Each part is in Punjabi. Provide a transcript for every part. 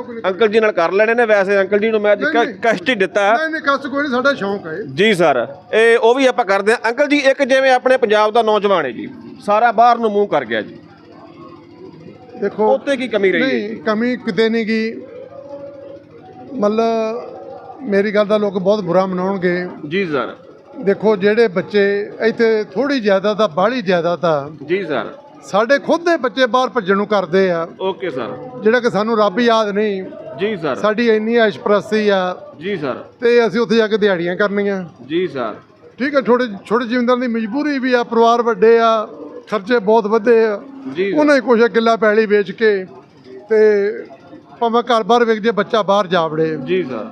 ਅੰਕਲ ਜੀ ਨਾਲ ਕਰ ਲੈਣੇ ਨੇ ਵੈਸੇ ਅੰਕਲ ਜੀ ਨੂੰ ਮੈਂ ਅੱਜ ਕ-। ਕਸ਼ਟ ਹੀ ਦਿੱਤਾ। ਨਹੀਂ ਨਹੀਂ ਕਸ ਕੋਈ ਨਹੀਂ ਸਾਡਾ ਸ਼ੌਂਕ ਹੈ। ਜੀ ਸਰ ਇਹ ਉਹ ਵੀ ਆਪਾਂ ਕਰਦੇ ਹਾਂ। ਅੰਕਲ ਜੀ ਇੱਕ ਜਿਵੇਂ ਆਪਣੇ ਪੰਜਾਬ ਦਾ ਨੌਜਵਾਨ ਹੈ ਜੀ ਸਾਰਾ ਬਾਹਰ ਨੂੰ ਮੂੰਹ ਕਰ ਗਿਆ ਜੀ। ਦੇਖੋ ਉੱਤੇ ਕੀ ਕਮੀ ਰਹੀ ਹੈ? ਨਹੀਂ ਕਮੀ ਕਿਤੇ ਨਹੀਂ ਗਈ। ਮਤਲਬ ਮੇਰੀ ਗੱਲ ਦਾ ਲੋਕ ਬਹੁਤ ਬੁਰਾ ਮਨਾਉਣਗੇ। ਜੀ ਸਰ। ਦੇਖੋ ਜਿਹੜੇ ਬੱਚੇ ਇੱਥੇ ਥੋੜੀ ਜ਼ਿਆਦਾ ਤਾਂ ਬਾਹਲੀ ਜ਼ਿਆਦਾ ਤਾਂ ਜੀ ਸਰ। ਸਾਡੇ ਖੁਦ ਦੇ ਬੱਚੇ ਬਾਹਰ ਭੱਜਣ ਨੂੰ ਕਰਦੇ ਆ। ਓਕੇ ਸਰ ਜਿਹੜਾ ਕਿ ਸਾਨੂੰ ਰੱਬ ਯਾਦ ਨਹੀਂ। ਜੀ ਸਰ ਸਾਡੀ ਇੰਨੀ ਐਸ਼ਪ੍ਰਸਤੀ ਆ। ਜੀ ਸਰ ਤੇ ਅਸੀਂ ਉੱਥੇ ਜਾ ਕੇ ਦਿਹਾੜੀਆਂ ਕਰਨੀਆਂ। ਜੀ ਸਰ ਠੀਕ ਹੈ ਛੋਟੇ ਛੋਟੇ ਜ਼ਿਮੀਂਦਾਰ ਦੀ ਮਜਬੂਰੀ ਵੀ ਆ ਪਰਿਵਾਰ ਵੱਡੇ ਆ ਖਰਚੇ ਬਹੁਤ ਵਧੇ ਆ। ਜੀ। ਉਹਨਾਂ ਹੀ ਕੁਛ ਕਿੱਲਾ ਪੈਲੀ ਵੇਚ ਕੇ ਤੇ ਭਾਵੇਂ ਘਰ-ਬਾਰ ਵੇਚ ਜੇ ਬੱਚਾ ਬਾਹਰ ਜਾ ਵੜੇ। ਜੀ ਸਰ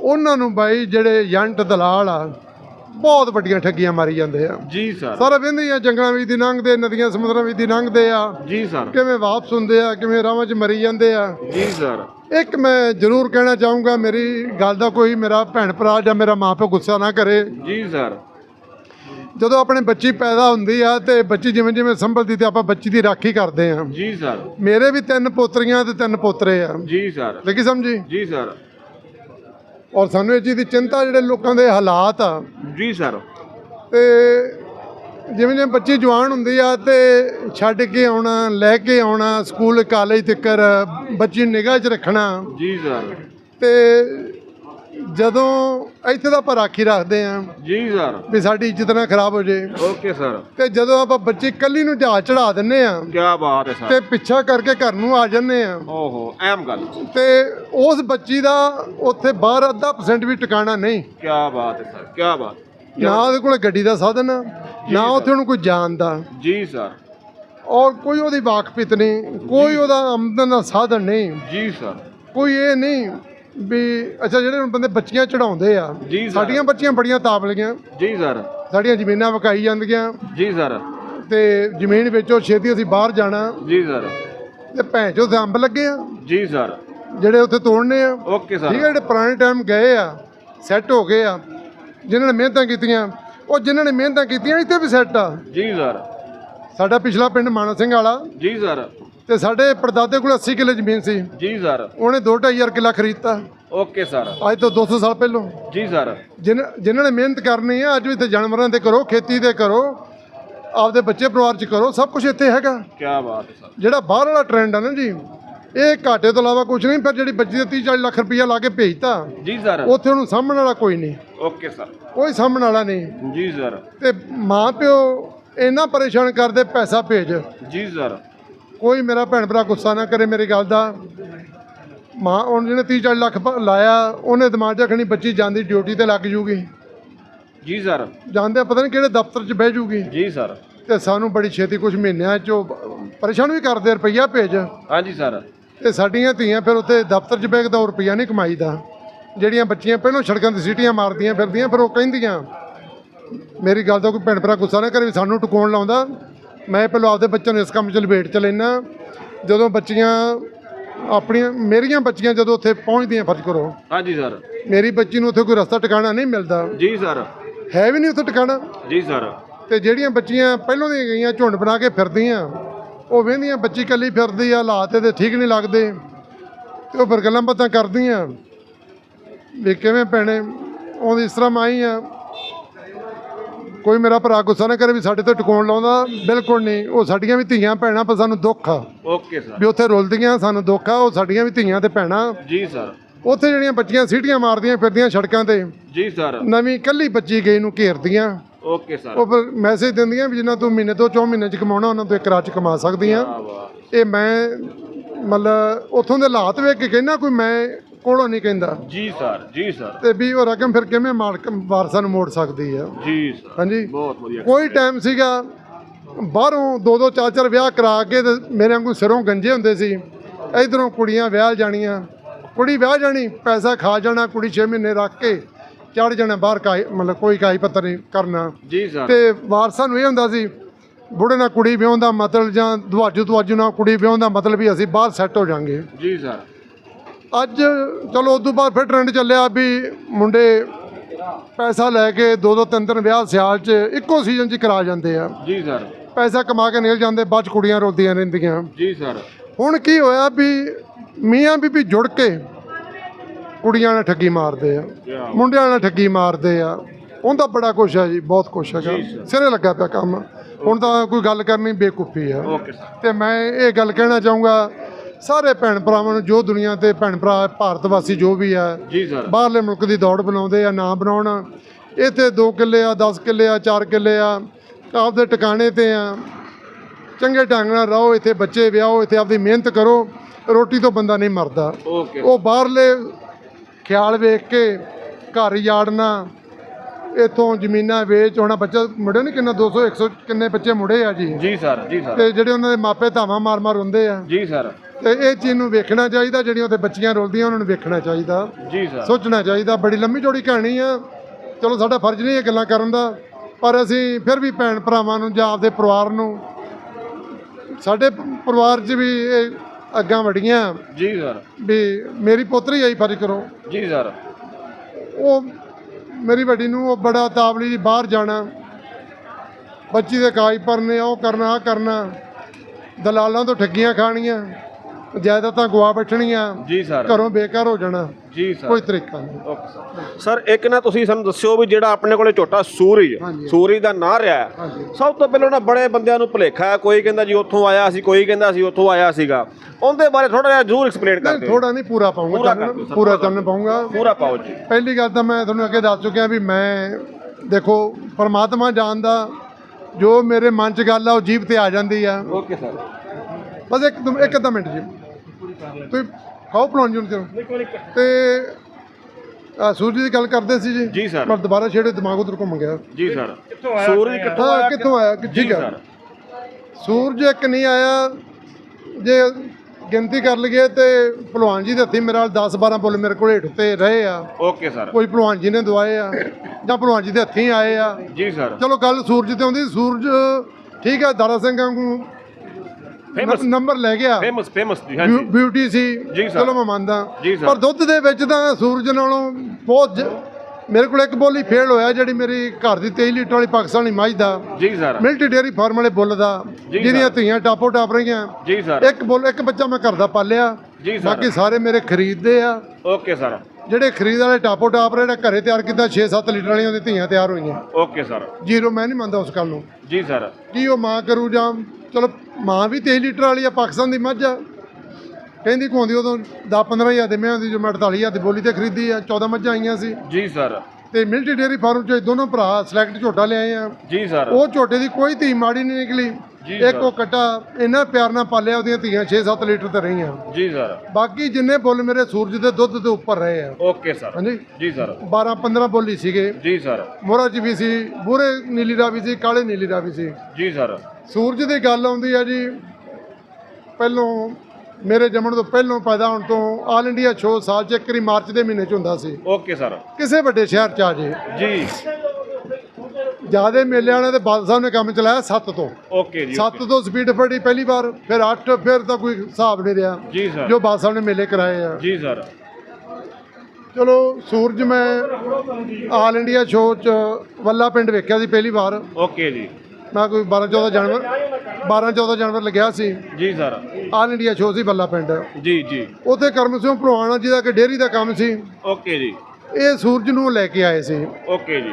ਉਹਨਾਂ ਨੂੰ ਬਾਈ ਜਿਹੜੇ ਏਜੰਟ ਦਲਾਲ ਆ ਬਹੁਤ ਵੱਡੀਆਂ ਠੱਗੀਆਂ ਮਾਰੀ ਜਾਂਦੇ ਆ। ਜੀ ਸਰ। ਸਾਰਾ ਵਿੰਦੇ ਆ ਜੰਗਲਾਂ ਵਿੱਚ ਦੀ ਲੰਘਦੇ ਨਦੀਆਂ ਸਮੁੰਦਰਾਂ ਵਿੱਚ ਦੀ ਲੰਘਦੇ ਆ। ਜੀ ਸਰ। ਕਿਵੇਂ ਵਾਪਸ ਹੁੰਦੇ ਆ ਕਿਵੇਂ ਰਾਵਾਂ 'ਚ ਮਰੀ ਜਾਂਦੇ ਆ। ਜੀ ਸਰ। ਇੱਕ ਮੈਂ ਜ਼ਰੂਰ ਕਹਿਣਾ ਚਾਹੂੰਗਾ ਮੇਰੀ ਗੱਲ ਦਾ ਕੋਈ ਮੇਰਾ ਭੈਣ ਭਰਾ ਜਾਂ ਮੇਰਾ ਮਾਪੇ ਗੁੱਸਾ ਨਾ ਕਰੇ। ਜੀ ਸਰ। ਜਦੋਂ ਆਪਣੇ ਬੱਚੀ ਪੈਦਾ ਹੁੰਦੀ ਆ ਤੇ ਬੱਚੀ ਜਿਵੇਂ ਜਿਵੇਂ ਸੰਭਲਦੀ ਤੇ ਆਪਾਂ ਬੱਚੀ ਦੀ ਰਾਖੀ ਕਰਦੇ ਆ। ਜੀ ਸਰ। ਮੇਰੇ ਵੀ ਤਿੰਨ ਪੋਤਰੀਆਂ ਤੇ ਤਿੰਨ ਪੋਤਰੇ ਆ। ਜੀ ਸਰ। ਲੱਗੀ ਸਮਝੀ? ਜੀ ਸਰ। ਔਰ ਸਾਨੂੰ ਇਹ ਚੀਜ਼ ਦੀ ਚਿੰਤਾ ਜਿਹੜੇ ਲੋਕਾਂ ਦੇ ਹਾਲਾਤ ਆ। ਜੀ ਸਰ। ਤੇ ਜਿਵੇਂ ਜਿਵੇਂ ਬੱਚੀ ਜਵਾਨ ਹੁੰਦੀ ਆ ਤੇ ਛੱਡ ਕੇ ਆਉਣਾ ਲੈ ਕੇ ਆਉਣਾ ਸਕੂਲ ਕਾਲਜ ਤੱਕਰ ਬੱਚੀ ਨਿਗਾਹ 'ਚ ਰੱਖਣਾ। ਜੀ ਸਰ। ਤੇ ਜਦੋਂ ਇੱਥੇ ਦਾ ਆਪਾਂ ਰਾਖੀ ਰੱਖਦੇ ਆ ਜੀ ਸਰ। ਵੀ ਸਾਡੀ ਇੱਜ਼ਤ ਨਾ ਖਰਾਬ ਹੋ ਜੇ। Okay sir. ਤੇ ਜਦੋਂ ਆਪਾਂ ਬੱਚੀ ਕੱਲੀ ਨੂੰ ਜਹਾਜ਼ ਚੜਾ ਦਿੰਨੇ ਆ ਕੀ ਬਾਤ ਹੈ ਸਰ। ਤੇ ਪਿੱਛਾ ਕਰਕੇ ਘਰ ਨੂੰ ਆ ਜੰਨੇ ਆ ਓਹੋ ਐਮ ਗੱਲ। ਤੇ ਉਸ ਬੱਚੀ ਦਾ ਉੱਥੇ ਬਾਹਰ ਅੱਧਾ ਪਰਸੈਂਟ ਵੀ ਟਿਕਾਣਾ ਨਹੀਂ। ਕੀ ਬਾਤ ਹੈ ਸਰ ਕੀ ਬਾਤ। ਨਾ ਉਹਦੇ ਕੋਲ ਗੱਡੀ ਦਾ ਸਾਧਨ ਆ, ਨਾ ਉੱਥੇ ਉਹਨੂੰ ਕੋਈ ਜਾਣ ਦਾ। ਜੀ ਸਰ। ਔਰ ਕੋਈ ਉਹਦੀ ਵਾਕਫਿਤ ਨਹੀਂ ਕੋਈ ਉਹਦਾ ਆਮਦਨ ਦਾ ਸਾਧਨ ਨਹੀਂ। ਜੀ ਸਰ। ਕੋਈ ਇਹ ਨਹੀਂ ਵੀ ਅੱਛਾ ਜਿਹੜੇ ਹੁਣ ਬੰਦੇ ਬੱਚੀਆਂ ਚੜਾਉਂਦੇ ਆ ਜੀ ਸਰ। ਸਾਡੀਆਂ ਬੱਚੀਆਂ ਬੜੀਆਂ ਤਾਬਲੀਆਂ ਜੀ ਸਰ। ਸਾਡੀਆਂ ਜ਼ਮੀਨਾਂ ਵਕਾਈ ਜਾਂਦੀਆਂ। ਜੀ ਸਰ। ਤੇ ਜ਼ਮੀਨ ਵੇਚੋ ਛੇਤੀ ਅਸੀਂ ਬਾਹਰ ਜਾਣਾ। ਜੀ ਸਰ। ਤੇ ਭੈਣ ਚੋਂ ਅੰਬ ਲੱਗੇ ਆ। ਜੀ ਸਰ। ਜਿਹੜੇ ਉੱਥੇ ਤੋੜਨੇ ਆ। ਓਕੇ ਠੀਕ ਹੈ ਸਰ ਜਿਹੜੇ ਪੁਰਾਣੇ ਟਾਈਮ ਗਏ ਆ ਸੈੱਟ ਹੋ ਗਏ ਆ ਜਿਨ੍ਹਾਂ ਨੇ ਮਿਹਨਤਾਂ ਕੀਤੀਆਂ ਉਹ ਜਿਨ੍ਹਾਂ ਨੇ ਮਿਹਨਤਾਂ ਕੀਤੀਆਂ ਇੱਥੇ ਵੀ ਸੈੱਟ ਆ। ਜੀ ਸਰ। ਸਾਡਾ ਪਿਛਲਾ ਪਿੰਡ ਮਾਨਾ ਸਿੰਘ ਵਾਲਾ। ਜੀ ਸਰ। ਤੇ ਸਾਡੇ ਪਰਦਾਦੇ ਕੋਲ 80 ਕਿੱਲੇ ਜ਼ਮੀਨ ਸੀ। ਜੀ ਸਰ। ਉਹਨੇ 2.5 ਕਿੱਲਾ ਖਰੀਦਤਾ। Okay sir. ਅੱਜ ਤੋਂ 200 ਸਾਲ ਪਹਿਲਾਂ। ਜੀ ਸਰ। ਜਿਨ ਜਿਨ੍ਹਾਂ ਨੇ ਮਿਹਨਤ ਕਰਨੀ ਆ ਅੱਜ ਵੀ ਇੱਥੇ ਜਾਨਵਰਾਂ ਤੇ ਕਰੋ ਖੇਤੀ ਤੇ ਕਰੋ ਆਪਦੇ ਬੱਚੇ ਪਰਿਵਾਰ ਚ ਕਰੋ ਸਭ ਕੁਝ ਇੱਥੇ ਹੈਗਾ। ਕੀ ਬਾਤ ਹੈ ਸਰ। ਜਿਹੜਾ ਬਾਹਰ ਵਾਲਾ ਟ੍ਰੈਂਡ ਆ ਨਾ ਜੀ ਇਹ ਘਾਟੇ ਤੋਂ ਇਲਾਵਾ ਕੁਝ ਨਹੀਂ ਫਿਰ ਜਿਹੜੀ ਬੱਚੀ ਦੇ 30 40 ਲੱਖ ਰੁਪਈਆ ਲਾ ਕੇ ਭੇਜਤਾ ਜੀ ਸਰ। ਉੱਥੇ ਉਹਨੂੰ ਸਾਂਭਣ ਵਾਲਾ ਕੋਈ ਨਹੀਂ। Okay sir. ਕੋਈ ਸਾਂਭਣ ਵਾਲਾ ਨਹੀਂ। ਜੀ ਸਰ। ਤੇ ਮਾਂ ਪਿਓ ਇੰਨਾ ਪਰੇਸ਼ਾਨ ਕਰਦੇ ਪੈਸਾ ਭੇਜ। ਜੀ ਸਰ। ਕੋਈ ਮੇਰਾ ਭੈਣ ਭਰਾ ਗੁੱਸਾ ਨਾ ਕਰੇ ਮੇਰੀ ਗੱਲ ਦਾ। ਮਾਂ ਹੁਣ ਜਿਹਨੇ 30 40 ਲੱਖ ਪ- ਲਾਇਆ ਉਹਨੇ ਦਿਮਾਗ 'ਚ ਰੱਖਣੀ ਬੱਚੀ ਜਾਂਦੀ ਡਿਊਟੀ ਤੇ ਲੱਗ ਜੂਗੀ। ਜੀ ਸਰ। ਜਾਂਦੇ ਪਤਾ ਨਹੀਂ ਕਿਹੜੇ ਦਫ਼ਤਰ 'ਚ ਬਹਿ ਜੂਗੀ। ਜੀ ਸਰ। ਤੇ ਸਾਨੂੰ ਬੜੀ ਛੇਤੀ ਕੁਝ ਮਹੀਨਿਆਂ 'ਚ ਉਹ ਪਰੇਸ਼ਾਨ ਵੀ ਕਰਦੇ ਰੁਪਈਆ ਭੇਜ। ਹਾਂਜੀ ਸਰ। ਤੇ ਸਾਡੀਆਂ ਧੀਆਂ ਫਿਰ ਉੱਥੇ ਦਫ਼ਤਰ 'ਚ ਬਹਿ ਕੇ ਤਾਂ ਉਹ ਰੁਪਈਆ ਨਹੀਂ ਕਮਾਈਦਾ। ਜਿਹੜੀਆਂ ਬੱਚੀਆਂ ਪਹਿਲਾਂ ਸੜਕਾਂ ਤੇ ਸੀਟੀਆਂ ਮਾਰਦੀਆਂ ਫਿਰਦੀਆਂ ਫਿਰ ਉਹ ਕਹਿੰਦੀਆਂ ਮੇਰੀ ਗੱਲ ਦਾ ਕੋਈ ਭੈਣ ਭਰਾ ਗੁੱਸਾ ਨਾ ਕਰੇ ਵੀ ਸਾਨੂੰ ਟਿਕਾਉਣ ਲਾਉਂਦਾ। ਮੈਂ ਪਹਿਲਾਂ ਆਪਦੇ ਬੱਚਿਆਂ ਨੂੰ ਇਸ ਕੰਮ 'ਚ ਲਪੇਟ ਚ ਲੈਣਾ ਜਦੋਂ ਬੱਚੀਆਂ ਆਪਣੀਆਂ ਮੇਰੀਆਂ ਬੱਚੀਆਂ ਜਦੋਂ ਉੱਥੇ ਪਹੁੰਚਦੀਆਂ ਫਰਜ਼ ਕਰੋ ਹਾਂਜੀ ਸਰ ਮੇਰੀ ਬੱਚੀ ਨੂੰ ਉੱਥੇ ਕੋਈ ਰਸਤਾ ਟਿਕਾਣਾ ਨਹੀਂ ਮਿਲਦਾ। ਜੀ ਸਰ ਹੈ ਵੀ ਨਹੀਂ ਉੱਥੇ ਟਿਕਾਣਾ। ਜੀ ਸਰ ਤੇ ਜਿਹੜੀਆਂ ਬੱਚੀਆਂ ਪਹਿਲਾਂ ਦੀਆਂ ਗਈਆਂ ਝੁੰਡ ਬਣਾ ਕੇ ਫਿਰਦੀਆਂ ਉਹ ਵੇਂਦੀਆਂ ਬੱਚੀ ਇਕੱਲੀ ਫਿਰਦੀ ਆ ਹਾਲਾਤ ਇਹਦੇ ਠੀਕ ਨਹੀਂ ਲੱਗਦੇ। ਤੇ ਉਹ ਫਿਰ ਗੱਲਾਂ ਬਾਤਾਂ ਕਰਦੀਆਂ ਵੀ ਕਿਵੇਂ ਭੈਣੇ ਉਹਦੀ ਇਸ ਤਰ੍ਹਾਂ ਮੈਂ ਆਈ ਆ ਕੋਈ ਮੇਰਾ ਭਰਾ ਗੁੱਸਾ ਨਾ ਕਰੇ ਵੀ ਸਾਡੇ ਤੇ ਟਿਕਾਉਣ ਲਾਉਂਦਾ ਬਿਲਕੁਲ ਨਹੀਂ। ਉਹ ਸਾਡੀਆਂ ਵੀ ਧੀਆਂ ਭੈਣਾਂ ਪਰ ਸਾਨੂੰ ਦੁੱਖ ਆ। Okay sir. ਵੀ ਉੱਥੇ ਰੁਲਦੀਆਂ ਸਾਨੂੰ ਦੁੱਖ ਆ ਉਹ ਸਾਡੀਆਂ ਵੀ ਧੀਆਂ ਤੇ ਭੈਣਾਂ। ਜੀ ਸਰ। ਉੱਥੇ ਜਿਹੜੀਆਂ ਬੱਚੀਆਂ ਸੀਟੀਆਂ ਮਾਰਦੀਆਂ ਫਿਰਦੀਆਂ ਸੜਕਾਂ ਤੇ ਜੀ ਸਰ। ਨਵੀਂ ਕੱਲੀ ਬੱਚੀ ਗਈ ਨੂੰ ਘੇਰਦੀਆਂ। Okay sir. ਉਹ ਫਿਰ ਮੈਸੇਜ ਦਿੰਦੀਆਂ ਵੀ ਜਿੰਨਾ ਤੂੰ ਮਹੀਨੇ ਤੋਂ ਚੌ ਮਹੀਨੇ ਚ ਕਮਾਉਣਾ ਉਹਨਾਂ ਤੋਂ ਇੱਕ ਰਾਤ ਚ ਕਮਾ ਸਕਦੀ ਆ ਵਾਹ ਇਹ ਮੈਂ ਮਤਲਬ ਉਥੋਂ ਦੇ ਹਾਲਾਤ ਵੇਖ ਕੇ ਕਹਿਣਾ ਕੋਈ ਮੈਂ ਕੋਲੋਂ ਨਹੀਂ ਕਹਿੰਦਾ। ਜੀ ਸਰ ਜੀ ਸਰ। ਤੇ ਵੀ ਉਹ ਰਕਮ ਫਿਰ ਕਿਵੇਂ ਮਾਲਕ ਵਾਰਸਾਂ ਨੂੰ ਮੋੜ ਸਕਦੀ ਆ? ਜੀ ਸਰ ਹਾਂਜੀ। ਬਹੁਤ ਵਧੀਆ ਕੋਈ ਟਾਈਮ ਸੀਗਾ ਬਾਹਰੋਂ ਦੋ ਦੋ ਚਾਰ ਚਾਰ ਵਿਆਹ ਕਰਾ ਕੇ ਤੇ ਮੇਰੇ ਵਾਂਗੂ ਸਿਰੋਂ ਗੰਜੇ ਹੁੰਦੇ ਸੀ। ਇਧਰੋਂ ਕੁੜੀਆਂ ਵਿਆਹ ਜਾਣੀਆਂ। ਕੁੜੀ ਵਿਆਹ ਜਾਣੀ ਪੈਸਾ ਖਾ ਜਾਣਾ ਕੁੜੀ 6 ਮਹੀਨੇ ਰੱਖ ਕੇ ਚੜ ਜਾਣਾ ਬਾਹਰ ਕਾਈ ਮਤਲਬ ਕੋਈ ਕਾਈ ਪੱਤਰ ਨਹੀਂ ਕਰਨਾ। ਜੀ ਸਰ। ਤੇ ਵਾਰਸਾਂ ਨੂੰ ਇਹ ਹੁੰਦਾ ਸੀ ਬੁੜੇ ਨਾਲ ਕੁੜੀ ਵਿਆਹੁਣ ਦਾ ਮਤਲਬ ਜਾਂ ਦੁਆਜੂ ਦੁਆਜੂ ਨਾਲ ਕੁੜੀ ਵਿਆਹੁਣ ਦਾ ਮਤਲਬ ਵੀ ਅਸੀਂ ਬਾਹਰ ਸੈੱਟ ਹੋ ਜਾਾਂਗੇ। ਜੀ ਸਰ। ਅੱਜ ਚਲੋ ਉਸ ਤੋਂ ਬਾਅਦ ਫਿਰ ਟ੍ਰੈਂਡ ਚੱਲਿਆ ਵੀ ਮੁੰਡੇ ਪੈਸਾ ਲੈ ਕੇ ਦੋ ਦੋ ਤਿੰਨ ਤਿੰਨ ਵਿਆਹ ਸਿਆਲ 'ਚ ਇੱਕੋ ਸੀਜ਼ਨ 'ਚ ਕਰਾ ਜਾਂਦੇ ਆ। ਜੀ ਸਰ ਪੈਸਾ ਕਮਾ ਕੇ ਨਿਕਲ ਜਾਂਦੇ ਬਾਅਦ 'ਚ ਕੁੜੀਆਂ ਰੋਲਦੀਆਂ ਰਹਿੰਦੀਆਂ। ਜੀ ਸਰ ਹੁਣ ਕੀ ਹੋਇਆ ਵੀ ਮੀਆਂ ਬੀਬੀ ਜੁੜ ਕੇ ਕੁੜੀਆਂ ਨਾਲ ਠੱਗੀ ਮਾਰਦੇ ਆ ਮੁੰਡਿਆਂ ਨਾਲ ਠੱਗੀ ਮਾਰਦੇ ਆ। ਉਹਦਾ ਬੜਾ ਕੁਛ ਹੈ ਜੀ ਬਹੁਤ ਕੁਛ ਹੈਗਾ। ਸਿਰੇ ਲੱਗਾ ਪਿਆ ਕੰਮ। ਹੁਣ ਤਾਂ ਕੋਈ ਗੱਲ ਕਰਨੀ ਬੇਕੂਫੀ ਆ। ਤੇ ਮੈਂ ਇਹ ਗੱਲ ਕਹਿਣਾ ਚਾਹੂੰਗਾ ਸਾਰੇ ਭੈਣ ਭਰਾਵਾਂ ਨੂੰ ਜੋ ਦੁਨੀਆ ਤੇ ਭੈਣ ਭਰਾ ਭਾਰਤ ਵਾਸੀ ਜੋ ਵੀ ਆ ਜੀ ਸਰ। ਬਾਹਰਲੇ ਮੁਲਕ ਦੀ ਦੌੜ ਬਣਾਉਂਦੇ ਆ ਨਾ ਬਣਾਉਣ। ਇੱਥੇ 2 ਕਿੱਲੇ ਆ 10 ਕਿੱਲੇ ਆ 4 ਕਿੱਲੇ ਆ ਆਪਦੇ ਟਿਕਾਣੇ ਤੇ ਆ। ਚੰਗੇ ਢੰਗ ਨਾਲ ਰਹੋ ਇੱਥੇ ਬੱਚੇ ਵਿਆਹੋ ਇੱਥੇ ਆਪਦੀ ਮਿਹਨਤ ਕਰੋ ਰੋਟੀ ਤੋਂ ਬੰਦਾ ਨਹੀਂ ਮਰਦਾ। ਉਹ ਬਾਹਰਲੇ ਖਿਆਲ ਵੇਖ ਕੇ ਘਰ ਯਾੜਨਾ ਇਥੋਂ ਜ਼ਮੀਨਾਂ ਵੇਚ ਹੋਣਾ ਬੱਚਾ ਮੁੰਡੇ ਨਹੀਂ ਕਿੰਨਾ 200 100 ਕਿੰਨੇ ਬੱਚੇ ਮੁੜੇ ਆ ਜੀ। ਜੀ ਸਰ ਜੀ ਸਰ। ਤੇ ਜਿਹੜੇ ਉਹਨਾਂ ਦੇ ਮਾਪੇ ਧਾਵਾਂ ਮਾਰ ਮਾਰ ਹੁੰਦੇ ਆ। ਜੀ ਸਰ। ਤੇ ਇਹ ਚੀਜ਼ ਨੂੰ ਵੇਖਣਾ ਚਾਹੀਦਾ ਜਿਹੜੀਆਂ ਉੱਥੇ ਬੱਚੀਆਂ ਰੁਲਦੀਆਂ ਉਹਨਾਂ ਨੂੰ ਵੇਖਣਾ ਚਾਹੀਦਾ। ਜੀ ਸਰ। ਸੋਚਣਾ ਚਾਹੀਦਾ ਬੜੀ ਲੰਮੀ ਚੌੜੀ ਕਹਾਣੀ ਆ। ਚਲੋ ਸਾਡਾ ਫਰਜ਼ ਨਹੀਂ ਇਹ ਗੱਲਾਂ ਕਰਨ ਦਾ ਪਰ ਅਸੀਂ ਫਿਰ ਵੀ ਭੈਣ ਭਰਾਵਾਂ ਨੂੰ ਜਾਂ ਆਪਦੇ ਪਰਿਵਾਰ ਨੂੰ ਸਾਡੇ ਪਰਿਵਾਰ 'ਚ ਵੀ ਇਹ ਅੱਗਾਂ ਵੜੀਆਂ ਜੀ ਸਰ। ਵੀ ਮੇਰੀ ਪੋਤਰੀ ਆਈ ਫਰਜ਼ ਕਰੋ ਜੀ ਸਰ। ਉਹ ਮੇਰੀ ਵੱਡੀ ਨੂੰ ਉਹ ਬੜਾ ਤਾਬਲੀ ਜੀ ਬਾਹਰ ਜਾਣਾ। ਬੱਚੀ ਦੇ ਕਾਗਜ਼ ਭਰਨੇ ਉਹ ਕਰਨਾ ਆ ਕਰਨਾ। ਦਲਾਲਾਂ ਤੋਂ ਠੱਗੀਆਂ ਖਾਣੀਆਂ। ਜਾਇਦਾਦਾਂ ਗਵਾ ਬੈਠਣੀਆਂ। ਜੀ ਸਰ। ਘਰੋਂ ਬੇਕਾਰ ਹੋ ਜਾਣਾ। ਜੀ ਸਰ। ਕੋਈ ਤਰੀਕਾ ਨਹੀਂ। Okay sir. ਸਰ ਇੱਕ ਨਾ ਤੁਸੀਂ ਸਾਨੂੰ ਦੱਸਿਓ ਵੀ ਜਿਹੜਾ ਆਪਣੇ ਕੋਲੇ ਝੋਟਾ ਸੂਰਜ ਹਾਂਜੀ। ਸੂਰਜ ਦਾ ਨਾਂ ਰਿਹਾ ਹੈ। ਹਾਂਜੀ। ਸਭ ਤੋਂ ਪਹਿਲਾਂ ਨਾ ਬੜੇ ਬੰਦਿਆਂ ਨੂੰ ਭੁਲੇਖਾ ਹੈ। ਕੋਈ ਕਹਿੰਦਾ ਜੀ ਉੱਥੋਂ ਆਇਆ ਸੀ ਕੋਈ ਕਹਿੰਦਾ ਸੀ ਉੱਥੋਂ ਆਇਆ ਸੀਗਾ। ਉਹਦੇ ਬਾਰੇ ਥੋੜਾ ਜਿਹਾ ਜ਼ਰੂਰ ਐਕਸਪਲੇਨ ਕਰ ਦਿਓ। ਥੋੜਾ ਨਹੀਂ ਪੂਰਾ ਪਾਉਂਗਾ ਪੂਰਾ ਕਰ ਚਾਨਣ ਦਿਓ ਸਰ, ਪੂਰਾ ਪੂਰਾ ਚਾਨਣ ਪਾਉਂਗਾ ਪੂਰਾ ਪਾਓ ਜੀ। ਪਹਿਲੀ ਗੱਲ ਤਾਂ ਮੈਂ ਤੁਹਾਨੂੰ ਅੱਗੇ ਦੱਸ ਚੁੱਕਿਆ ਵੀ ਮੈਂ ਦੇਖੋ ਪਰਮਾਤਮਾ ਜਾਣਦਾ ਜੋ ਮੇਰੇ ਮਨ 'ਚ ਗੱਲ ਆ ਉਹ ਜੀਭ ਤੇ ਆ ਜਾਂਦੀ ਆ। Okay sir. ਬਸ ਇੱਕ ਇੱਕ ਅੱਧਾ ਮਿੰਟ ਜੀ। ਤੁਸੀਂ ਖਾਓ ਪਲਾਉਣ ਜੀ ਹੁਣ ਚਲੋ ਤੇ ਆ ਸੂਰਜ ਦੀ ਗੱਲ ਕਰਦੇ ਸੀ ਜੀ? ਜੀ ਸਰ। ਪਰ ਦੁਬਾਰਾ ਛੇੜੇ ਦਿਮਾਗ ਉਧਰ ਘੁੰਮ ਗਿਆ। ਜੀ ਸਰ। ਸੂਰਜ ਕਿੱਥੋਂ ਹਾਂ ਆਇਆ? ਕਿੱਥੋਂ ਆਇਆ? ਕਿ- ਜੀ ਠੀਕ ਸਰ। ਸੂਰਜ ਇੱਕ ਨਹੀਂ ਆਇਆ। ਜੇ ਗਿਣਤੀ ਕਰ ਲਈਏ ਤੇ ਭਲਵਾਨ ਜੀ ਦੇ ਹੱਥੀ ਮੇਰੇ ਨਾਲ 10 12 ਬੁੱਲ ਮੇਰੇ ਕੋਲ ਹੇਠ ਉੱਤੇ ਰਹੇ ਆ। Okay sir. ਕੋਈ ਭਲਵਾਨ ਜੀ ਨੇ ਦਵਾਏ ਆ ਜਾਂ ਭਲਵਾਨ ਜੀ ਦੇ ਹੱਥੀਂ ਆਏ ਆ। ਜੀ ਸਰ। ਚਲੋ ਗੱਲ ਸੂਰਜ ਤੇ ਆਉਂਦੀ ਸੂਰਜ ਠੀਕ ਹੈ ਦਾਰਾ ਸਿੰਘ ਵਾਂਗੂ ਫੇਮਸ ਨੰਬਰ ਲੈ ਗਿਆ। ਫੇਮਸ ਫੇਮਸ ਜੀ ਹਾਂਜੀ। ਬਿਊ- ਬਿਊਟੀ ਸੀ। ਚਲੋ ਮੈਂ ਮੰਨਦਾ। ਪਰ ਦੁੱਧ ਦੇ ਵਿੱਚ ਤਾਂ ਸੂਰਜ ਨਾਲੋਂ ਬਹੁਤ ਮੇਰੇ ਕੋਲ ਇੱਕ ਬੋਲੀ ਫੇਲ ਹੋਇਆ ਜਿਹੜੀ ਮੇਰੀ ਘਰ ਦੀ 23 ਲੀਟਰ ਵਾਲੀ ਪਾਕਿਸਤਾਨੀ ਮੱਝ ਦਾ। ਜੀ ਸਰ ਮਿਲਟਰੀ ਡੇਅਰੀ ਫਾਰਮ ਵਾਲੇ ਬੁੱਲ ਦਾ। ਜੀ ਜਿਹਦੀਆਂ ਸਰ। ਧੀਆਂ ਟਾਪੋ ਟਾਪ ਰਹੀਆਂ। ਜੀ ਸਰ ਇੱਕ ਬੁੱਲ ਇੱਕ ਬੱਚਾ ਮੈਂ ਘਰ ਦਾ ਪਾਲਿਆ। ਜੀ ਸਰ ਬਾਕੀ ਸਾਰੇ ਮੇਰੇ ਖਰੀਦਦੇ ਆ। ਓਕੇ ਸਰ ਜਿਹੜੇ ਖਰੀਦ ਵਾਲੇ ਟਾਪੋ ਟਾਪ ਰਹੇ ਜਿਹੜੇ ਘਰੇ ਤਿਆਰ ਕੀਤਾ 6-7 ਲੀਟਰ ਵਾਲੀਆਂ ਉਹਦੀਆਂ ਧੀਆਂ ਤਿਆਰ ਹੋਈਆਂ। ਓਕੇ ਸਰ ਜੀਰੋ ਮੈਂ ਨਹੀਂ ਮੰਨਦਾ ਉਸ ਗੱਲ ਨੂੰ। ਜੀ ਸਰ ਕੀ ਉਹ ਮਾਂ ਕਰੂ ਜਾਂ ਚਲੋ ਮਾਂ ਵੀ 23 ਲੀਟਰ ਵਾਲੀ ਆ ਪਾਕਿਸਤਾਨ ਦੀ ਮੱਝ ਆ। ਕਹਿੰਦੀ ਘੁੰਦੀ ਉਦੋਂ 10 15 ਹਜ਼ਾਰ ਦੇ ਮੈਂ ਹੁੰਦੀ ਜੋ ਮੈਂ 48 ਹਜ਼ਾਰ ਦੀ ਬੋਲੀ ਤੇ ਖਰੀਦੀ ਆ 14 ਮੱਝਾਂ ਆਈਆਂ ਸੀ। ਜੀ ਸਰ ਤੇ ਮਿਲਟਰੀ ਡੇਅਰੀ ਫਾਰਮ ਚੋਂ ਇਹ ਦੋਨੋਂ ਭਰਾ ਸਿਲੈਕਟ ਝੋਟਾ ਲਿਆਏ ਆ। ਜੀ ਸਰ। ਉਹ ਝੋਟੇ ਦੀ ਕੋਈ ਧੀ ਮਾੜੀ ਨਹੀਂ ਨਿਕਲੀ। ਜੀ ਇੱਕ। ਉਹ ਕੱਟਾ ਇੰਨਾ ਪਿਆਰ ਨਾਲ ਪਾਲਿਆ ਉਹਦੀਆਂ ਧੀਆਂ 6-7 ਲੀਟਰ ਤੇ ਰਹੀਆਂ। ਜੀ ਸਰ। ਬਾਕੀ ਜਿੰਨੇ ਬੁੱਲ ਮੇਰੇ ਸੂਰਜ ਦੇ ਦੁੱਧ ਦੇ ਉੱਪਰ ਰਹੇ ਆ। Okay sir. ਹਾਂਜੀ? ਜੀ ਸਰ। 12-15 ਬੋਲੀ ਸੀਗੇ। ਜੀ ਸਰ। ਮੋਹਰਾ ਚ ਵੀ ਸੀ ਬੂਰੇ ਨੀਲੀ ਰਾਵੀ ਸੀ ਕਾਲੇ ਨੀਲੀ ਰਾਵੀ ਸੀ। ਜੀ ਸਰ। ਸੂਰਜ ਦੀ ਗੱਲ ਆਉਂਦੀ ਆ ਜੀ ਪਹਿਲੋਂ ਮੇਰੇ ਜੰਮਣ ਤੋਂ ਪਹਿਲੋਂ ਪੈਦਾ ਹੋਣ ਤੋਂ ਆਲ ਇੰਡੀਆ ਸ਼ੋਅ ਸਾਲ ਚ ਇੱਕ ਵਾਰੀ ਮਾਰਚ ਦੇ ਮਹੀਨੇ ਚ ਹੁੰਦਾ ਸੀ। Okay sir. ਕਿਸੇ ਵੱਡੇ ਸ਼ਹਿਰ ਚ ਆ ਜੇ। ਜੀ। ਜਿਆਦੇ ਮੇਲੇ ਵਾਲਿਆਂ ਦੇ ਬਾਦਲ ਸਾਹਿਬ ਨੇ ਕੰਮ ਚਲਾਇਆ 7 ਤੋਂ। ਓਕੇ ਜੀ 7 ਤੋਂ ਸਪੀਡ ਫੜੀ ਪਹਿਲੀ ਵਾਰ ਫਿਰ 8 ਫਿਰ ਤਾਂ ਕੋਈ ਹਿਸਾਬ ਨਹੀਂ ਰਿਹਾ। ਜੀ ਸਰ। ਜੋ ਬਾਦਲ ਸਾਹਿਬ ਨੇ ਮੇਲੇ ਕਰਾਏ ਆ। ਜੀ ਸਰ। ਚਲੋ ਸੂਰਜ ਮੈਂ ਆਲ ਇੰਡੀਆ ਸ਼ੋਅ ਚ ਵੱਲਾ ਪਿੰਡ ਵੇਖਿਆ ਸੀ ਪਹਿਲੀ ਵਾਰ। ਓਕੇ ਜੀ। ਮੈਂ ਕੋਈ 12 14 ਜਨਵਰ 12 14 ਜਨਵਰ ਲੱਗਿਆ ਸੀ। ਜੀ ਸਰ। ਆਲ ਇੰਡੀਆ ਸ਼ੋਅ ਸੀ ਵੱਲਾ ਪਿੰਡ। ਜੀ ਜੀ। ਉੱਥੇ ਕਰਮ ਸਿੰਘ ਭਲਵਾਨ ਜਿਹਦਾ ਕਿ ਡੇਅਰੀ ਦਾ ਕੰਮ ਸੀ। ਓਕੇ ਜੀ। ਇਹ ਸੂਰਜ ਨੂੰ ਲੈ ਕੇ ਆਏ ਸੀ। ਓਕੇ ਜੀ।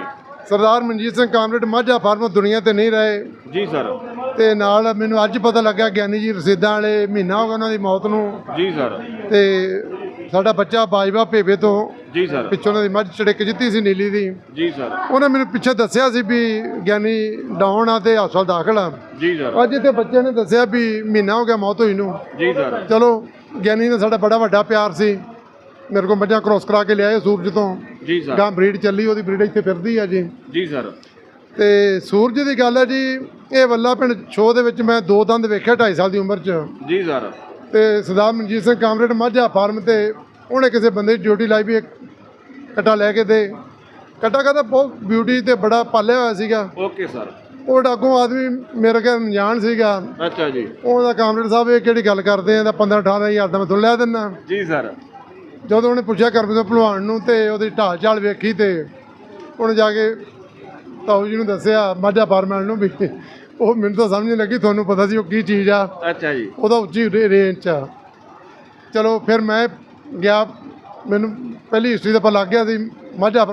ਸਰਦਾਰ ਮਨਜੀਤ ਸਿੰਘ ਕਾਮਰੇਡ ਮਾਝਾ ਫਾਰਮ ਦੁਨੀਆ ਤੇ ਨਹੀਂ ਰਹੇ। ਜੀ ਸਰ। ਤੇ ਨਾਲ ਮੈਨੂੰ ਅੱਜ ਪਤਾ ਲੱਗਾ ਗਿਆਨੀ ਜੀ ਰਸੀਦਾਂ ਵਾਲੇ ਮਹੀਨਾ ਹੋ ਗਿਆ ਉਹਨਾਂ ਦੀ ਮੌਤ ਨੂੰ। ਜੀ ਸਰ। ਤੇ ਸਾਡਾ ਬੱਚਾ ਬਾਜਵਾ ਭੇਵੇ ਤੋਂ ਜੀ ਸਰ। ਪਿੱਛੋਂ ਉਹਨਾਂ ਦੀ ਮੱਝ ਚੜਿੱਕ ਜਿੱਤੀ ਸੀ ਨੀਲੀ ਦੀ। ਜੀ ਸਰ। ਉਹਨੇ ਮੈਨੂੰ ਪਿੱਛੇ ਦੱਸਿਆ ਸੀ ਵੀ ਗਿਆਨੀ ਡਾਊਨ ਆ ਤੇ ਹਸਪਤਾਲ ਦਾਖਲ ਆ। ਜੀ ਸਰ। ਅੱਜ ਇੱਥੇ ਬੱਚੇ ਨੇ ਦੱਸਿਆ ਵੀ ਮਹੀਨਾ ਹੋ ਗਿਆ ਮੌਤ ਹੋਈ ਨੂੰ। ਜੀ ਸਰ। ਚਲੋ ਗਿਆਨੀ ਨੇ ਸਾਡਾ ਬੜਾ ਵੱਡਾ ਪਿਆਰ ਸੀ। ਮੇਰੇ ਕੋਲ ਮੱਝਾਂ ਕ੍ਰੋਸ ਕਰਾ ਕੇ ਲਿਆਏ ਸੂਰਜ ਤੋਂ। ਜੀ ਸਰ। ਗਾਂ ਬਰੀਡ ਚੱਲੀ ਉਹਦੀ ਬਰੀਡ ਇੱਥੇ ਫਿਰਦੀ ਆ ਜੀ। ਜੀ ਸਰ। ਤੇ ਸੂਰਜ ਦੀ ਗੱਲ ਹੈ ਜੀ ਇਹ ਵੱਲਾ ਪਿੰਡ ਸ਼ੋਅ ਦੇ ਵਿੱਚ ਮੈਂ ਦੋ ਦੰਦ ਵੇਖਿਆ 2.5 ਸਾਲ ਦੀ ਉਮਰ 'ਚ। ਜੀ ਸਰ। ਤੇ ਸਰਦਾਰ ਮਨਜੀਤ ਸਿੰਘ ਕਾਮਰੇਡ ਮਾਝਾ ਫਾਰਮ ਤੇ ਉਹਨੇ ਕਿਸੇ ਬੰਦੇ ਦੀ ਡਿਊਟੀ ਲਾਈ ਵੀ ਇੱਕ ਕਟਾ ਲੈ ਕੇ ਦੇ। ਕਟਾ ਕਹਿੰਦਾ ਬਹੁਤ ਬਿਊਟੀ ਤੇ ਬੜਾ ਪਾਲਿਆ ਹੋਇਆ ਸੀਗਾ। ਓਕੇ ਸਰ ਉਹ ਡਾਗੋਂ ਆਦਮੀ ਮੇਰੇ ਕੋਲ ਅਣਜਾਣ ਸੀਗਾ। ਅੱਛਾ ਜੀ। ਉਹਦਾ ਕਾਮਰੇਡ ਸਾਹਿਬ ਇਹ ਕਿਹੜੀ ਗੱਲ ਕਰਦੇ ਆ ਤਾਂ 15 18 ਹਜ਼ਾਰ ਦਾ ਮੈਂ ਤੁਹਾਨੂੰ ਲੈ ਦਿੰਦਾ। ਜੀ ਸਰ ਜਦੋਂ ਉਹਨੇ ਪੁੱਛਿਆ ਕਰਮ ਤੋਂ ਭਲਵਾਨ ਨੂੰ ਤੇ ਉਹਦੀ ਢਾਲ ਚਾਲ ਵੇਖੀ ਤੇ ਉਹਨੇ ਜਾ ਕੇ ਤਾਊ ਜੀ ਨੂੰ ਦੱਸਿਆ ਮਾਝਾ ਫਾਰਮੈਲ ਨੂੰ ਵੀ। ਉਹ ਮੈਨੂੰ ਤਾਂ ਸਮਝ ਨਹੀਂ ਲੱਗੀ ਤੁਹਾਨੂੰ ਪਤਾ ਸੀ ਉਹ ਕੀ ਚੀਜ਼ ਆ। ਅੱਛਾ ਜੀ। ਉਹਦਾ ਉੱਚੀ ਰੇਂਜ ਚ ਆ। ਚਲੋ ਫਿਰ ਮੈਂ ਗਿਆ ਮੈਨੂੰ ਪਹਿਲੀ ਹਿਸਟਰੀ ਦਾ ਪਤਾ ਲੱਗ ਗਿਆ ਸੀ ਮਾਝਾ